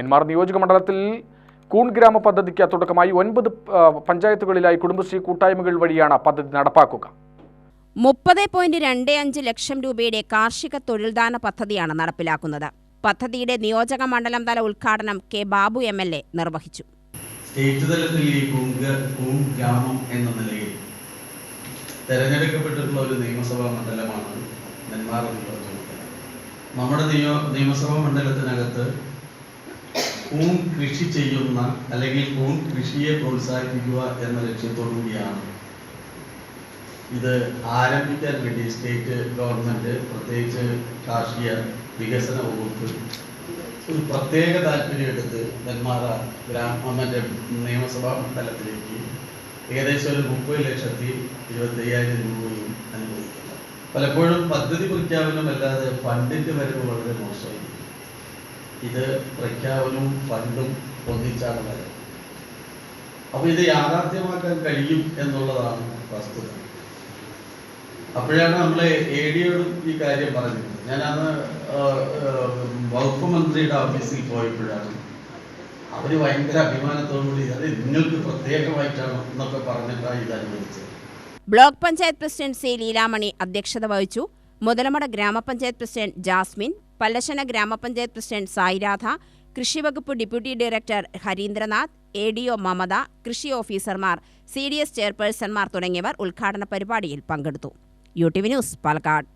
നെന്മാർ നിയോജക മണ്ഡലത്തിൽ കൂൺ ഗ്രാമ പദ്ധതിക്ക് തുടക്കമായി ഒൻപത് പഞ്ചായത്തുകളിലായി കുടുംബശ്രീ കൂട്ടായ്മകൾ വഴിയാണ് പദ്ധതി നടപ്പാക്കുക. മുപ്പത് പോയിന്റ് രണ്ട് അഞ്ച് ലക്ഷം രൂപയുടെ കാർഷിക തൊഴിൽദാന പദ്ധതിയാണ് നടപ്പിലാക്കുന്നത്. പദ്ധതിയുടെ നിയോജക മണ്ഡലം തല ഉദ്ഘാടനം K Babu M L A നിർവഹിച്ചു. സ്റ്റേറ്റ് തലത്തിൽ ഈ കൂൺ ഗ്രാമം എന്ന നിലയിൽ തെരഞ്ഞെടുക്കപ്പെട്ടിട്ടുള്ള ഒരു നിയമസഭാ മണ്ഡലമാണ് നെന്മാറ നമ്മുടെ നിയോ നിയമസഭാ മണ്ഡലത്തിനകത്ത് കൂൺ കൃഷി ചെയ്യുന്ന അല്ലെങ്കിൽ കൂൺ കൃഷിയെ പ്രോത്സാഹിപ്പിക്കുക എന്ന ലക്ഷ്യത്തോടു കൂടിയാണ്. ഇത് ആരംഭിക്കാൻ വേണ്ടി സ്റ്റേറ്റ് ഗവൺമെന്റ് പ്രത്യേകിച്ച് കാർഷിക വികസന വകുപ്പ് ഒരു പ്രത്യേക താല്പര്യം എടുത്ത് നെന്മാറ ഗ്രാമ നിയമസഭാ മണ്ഡലത്തിലേക്ക് ഏകദേശം ഒരു മുപ്പത് ലക്ഷത്തി ഇരുപത്തി അയ്യായിരം രൂപയും അനുവദിക്കുന്നത് പലപ്പോഴും പദ്ധതി പ്രഖ്യാപനം അല്ലാതെ ഫണ്ടിന്റെ വരവ് വളരെ മോശമായിരിക്കും. ഇത് പ്രഖ്യാപനവും ഫണ്ടും ഒന്നിച്ചാണ് വരുന്നത് അപ്പോൾ ഇത് യാഥാർത്ഥ്യമാക്കാൻ കഴിയും എന്നുള്ളതാണ് വസ്തുത. അപ്പോഴാണ് നമ്മൾ എ ഡിയോടും ഈ കാര്യം പറഞ്ഞത്. ഞാനന്ന് വകുപ്പ് മന്ത്രിയുടെ ഓഫീസിൽ പോയപ്പോഴാണ്. അവർ ഭയങ്കര അഭിമാനത്തോടുകൂടി അത് നിങ്ങൾക്ക് പ്രത്യേകമായിട്ടാണ് എന്നൊക്കെ പറഞ്ഞിട്ടാണ് ഇത് അനുവദിച്ചത്. Block panchayat president C Leelamani അധ്യക്ഷത വഹിച്ചു. മുതലമട ഗ്രാമപഞ്ചായത്ത് പ്രസിഡന്റ് ജാസ്മിൻ പല്ലശന ഗ്രാമപഞ്ചായത്ത് പ്രസിഡന്റ് സായിരാധ കൃഷിവകുപ്പ് deputy director Harindranath A D O Mamata കൃഷി ഓഫീസർമാർ സി ഡി എസ് ചെയർപേഴ്സൺമാർ തുടങ്ങിയവർ ഉദ്ഘാടന പരിപാടിയിൽ പങ്കെടുത്തു. U T V news Palakkad.